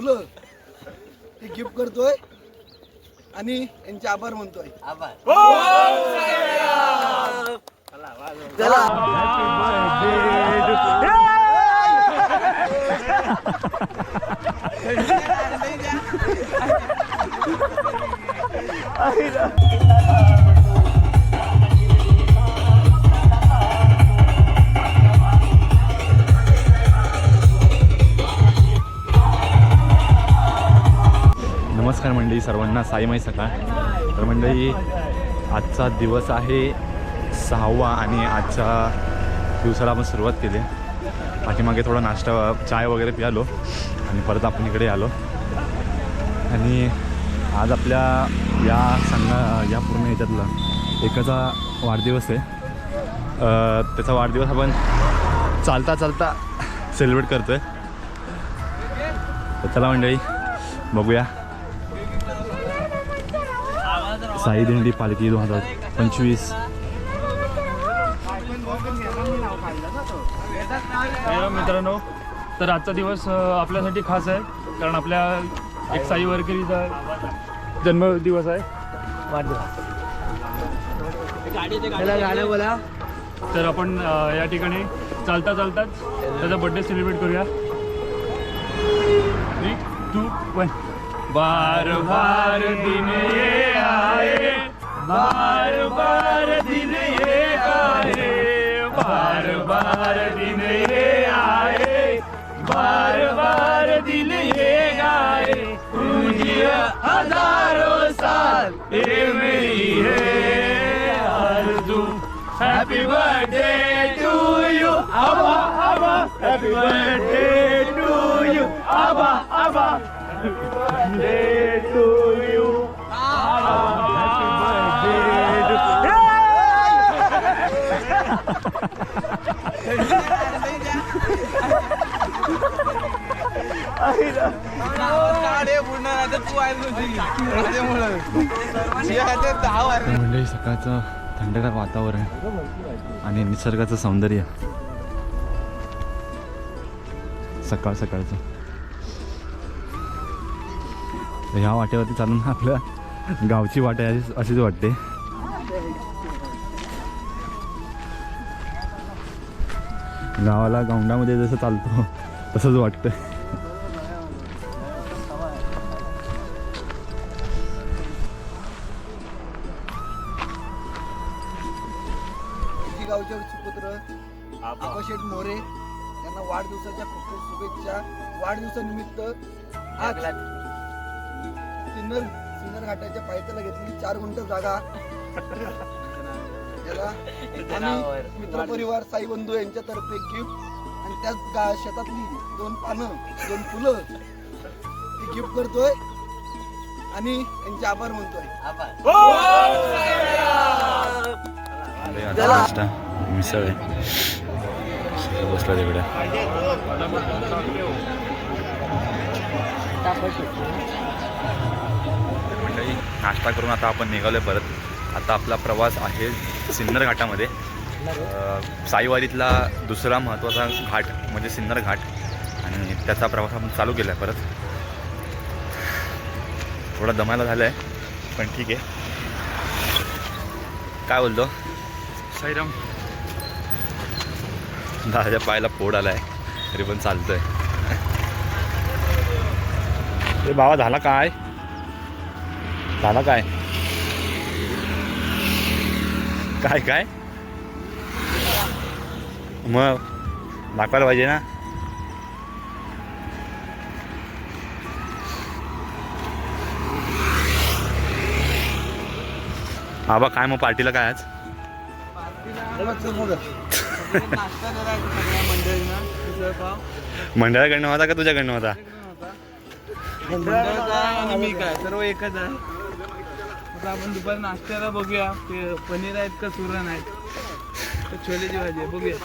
फुलं ते गिफ्ट करतोय आणि यांचे आभार म्हणतोय. नमस्कार मंडळी सर्वांना साईमाई सकाळ. तर मंडळी आजचा दिवस आहे सहावा आणि आजच्या दिवसाला आपण सुरुवात केली. पाठीमागे थोडा नाश्ता चाय वगैरे पियालो आणि परत आपण इकडे आलो. आणि आज आपल्या या संघा या पूर्ण ह्याच्यातला एकाचा वाढदिवस आहे. त्याचा वाढदिवस आपण चालता चालता सेलिब्रेट करतो आहे तर चला मंडळी बघूया. साई दिंडी पालखी दोन हजार पंचवीस. मित्रांनो तर आजचा दिवस आपल्यासाठी खास आहे कारण आपल्या एक साई वारकरीचा जन्मदिवस आहे. तर आपण या ठिकाणी चालता चालताच त्याचा बर्थडे सेलिब्रेट करूया. थ्री टू वन बार बार दिन बार बार दिन ये आए बार बार दिन ये आए बार बार दिन ये आए। तुझी हजारों साल ये मेरी है आरज़ू हैप्पी बर्थडे टू यू आबा आबा हैप्पी बर्थडे टू यू आबा आबा बर्थडे टू म्हणजे सकाळचं थंडगार वातावरण आणि निसर्गाचं सौंदर्य. सकाळ सकाळचं. ह्या वाटेवरती चालून आपल्या गावची वाट आहे अशीच वाटते. गावाला गौंडामध्ये जसं चालतो तसंच वाटतं गावचे सुपुत्र आबाशेठ मोरे यांना वाढदिवसाच्या खूप खूप शुभेच्छा. वाढदिवसानिमित्त आज सिन्नर सिन्नर घाटाच्या पायथ्याला घेतलेली चार गुंठ जागा. याला आम्ही मित्रपरिवार साई बंधू यांच्यातर्फे गिफ्ट आणि त्याच गा शेतातली दोन पानं दोन फुलं ती गिफ्ट करतोय आणि यांचे आभार म्हणतोय नाश्ता मिसळ आहे. सगळं बसला तिकडे मंडळी नाश्ता करून आता आपण निघालोय परत. आता आपला प्रवास आहे सिन्नर घाटामध्ये. अं, साईवारीतला दुसरा महत्त्वाचा घाट म्हणजे सिन्नर घाट. आणि त्याचा प्रवास आपण चालू केला आहे परत. थोडा दमायला झाला आहे पण ठीक आहे. काय बोलतो? साईराम. दादाच्या पायाला फोड आलाय तरी पण चालतंय. ते बाबा झाला काय? झाला काय? काय काय? मग दाखवायला पाहिजे ना. बाबा काय मग पार्टीला काय आज? मंडळाकडनं होता का तुझ्याकडनं होता? आणि मी काय? सर्व एकच आहे. आता आपण दुपारी नाश्त्याला बघूया. ते पनीर आहेत का सुरण आहेत? तर छोलेची भाजी आहे बघूया.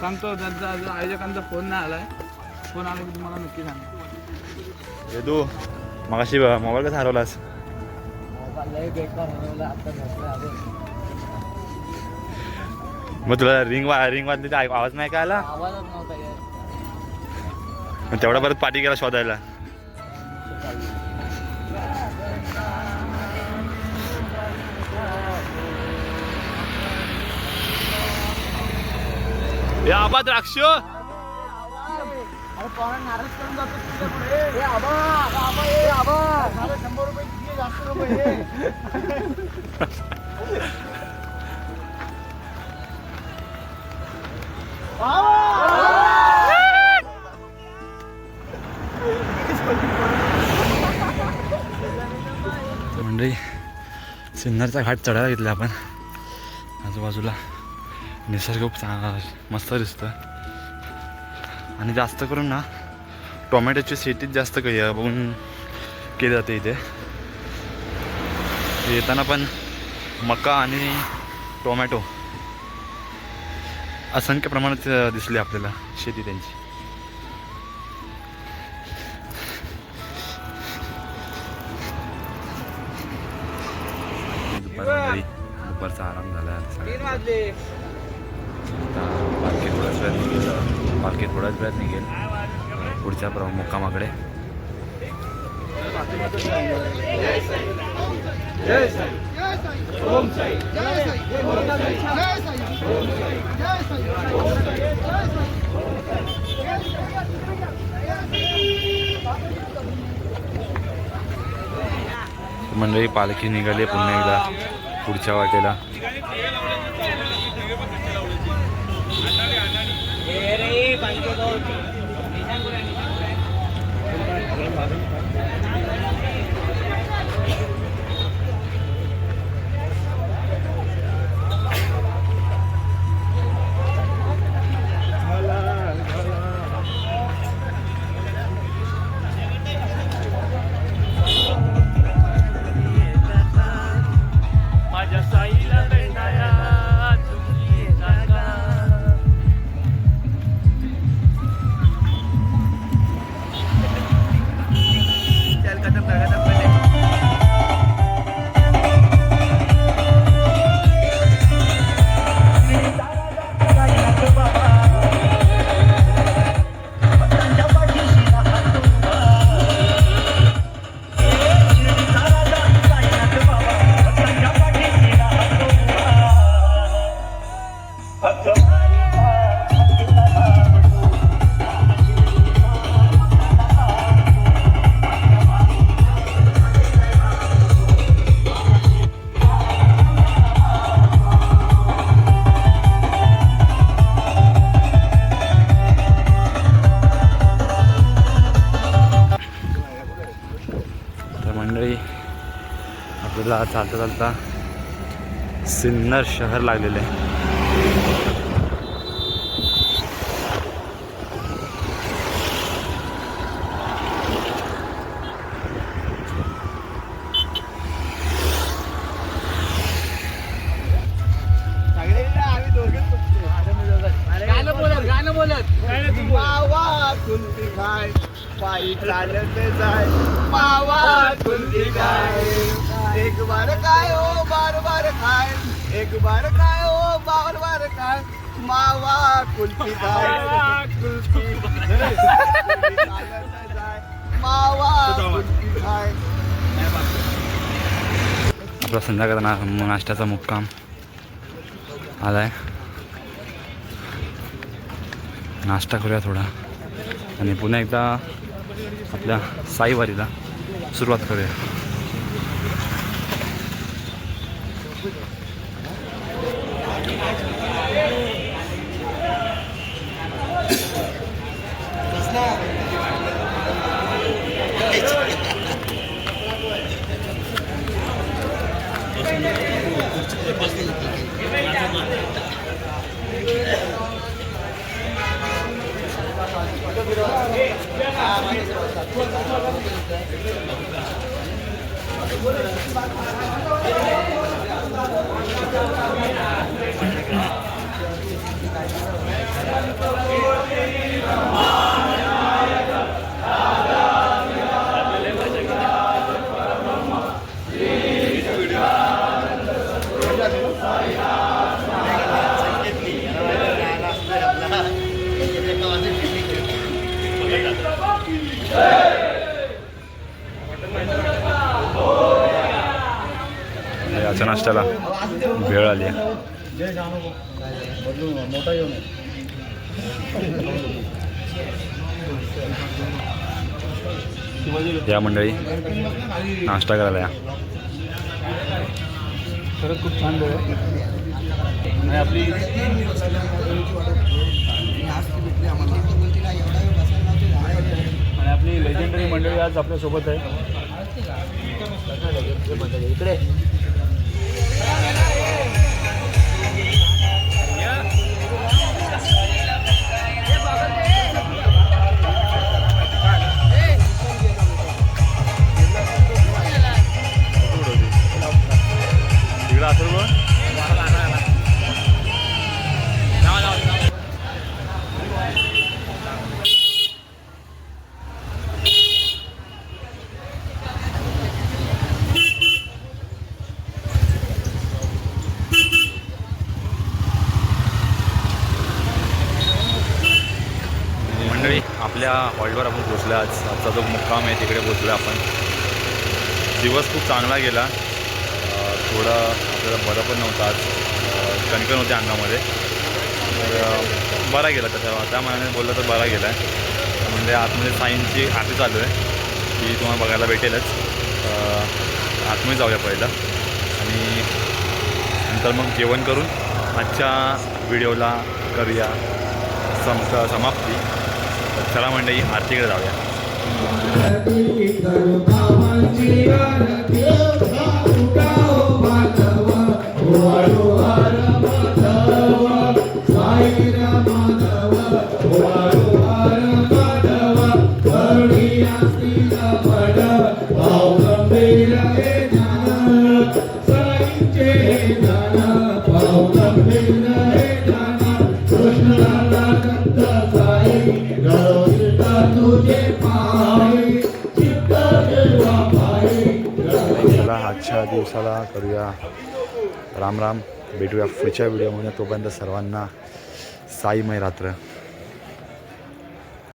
सांगतो त्यांचा अजून आयोजकांचा फोन नाही आलाय फोन आला की तुम्हाला नक्की सांग हे तू मगाशी मोबाईल कसा हरवलास? मग तुला रिंग वा रिंग वाजली आवाज नाही का आला? तेवढा परत पाठी गेला शोधायला. या आबा द्राक्ष. मंडळी सिन्नरचा घाट चढायला घेतला आपण. आजूबाजूला. निसर्ग खूप चांगला मस्त दिसतं आणि जास्त करून ना टोमॅटोची शेतीच जास्त काही बघून केली जाते इथे. येताना पण मका आणि टोमॅटो असंख्य प्रमाणात दिसली आपल्याला शेती त्यांची. दुपार दुपारचा आराम झाला वेळात निघेल. पालखी थोड्याच वेळात निघेल. पुढच्या प्र मुक्कामाकडे. मंडळी पालखी निघाली पुन्हा एकदा पुढच्या वाटेला. వేరే పనికి चालता चालता सिन्नर शहर लागलेलं आहे. हो बार बार खाय एक बार काय हो बार बार खाय मावा कुलती खाय मावा कुलती खाय आपला संध्याकाळ ना नाश्त्याचा मुक्काम. आलाय. नाश्ता करूया थोडा. आणि पुन्हा एकदा आपल्या साईवारीला सुरुवात करूया. भेळ आली आहे. या मंडळी नाश्ता करायला या. खरंच खूप छान वेळ आहे आणि आपली आणि आपली लेजेंडरी मंडळी आज आपल्यासोबत आहे. तिकडं आपल्या हॉल्टवर आपण पोचलो आज. आजचा जो मुक्काम आहे तिकडे पोचलो आपण. दिवस खूप चांगला गेला. थोडं आपल्याला बरं पण नव्हता आज. कणकण होते अंगामध्ये. तर बरा गेला तसं. त्या मनाने बोललं तर बरा गेला. आहे म्हणजे आतमध्ये साईनची आरती चालू आहे. ती तुम्हाला बघायला भेटेलच. आतमध्ये जाऊया पहिलं. आणि नंतर मग जेवण करून आजच्या व्हिडिओला करूया. सम समाप्ती. चला मंडळी आरतीकडे जाऊया. चला आजच्या दिवसाला करूया. राम राम. भेटूया पुढच्या व्हिडिओमध्ये. तोपर्यंत सर्वांना साईमय रात्र.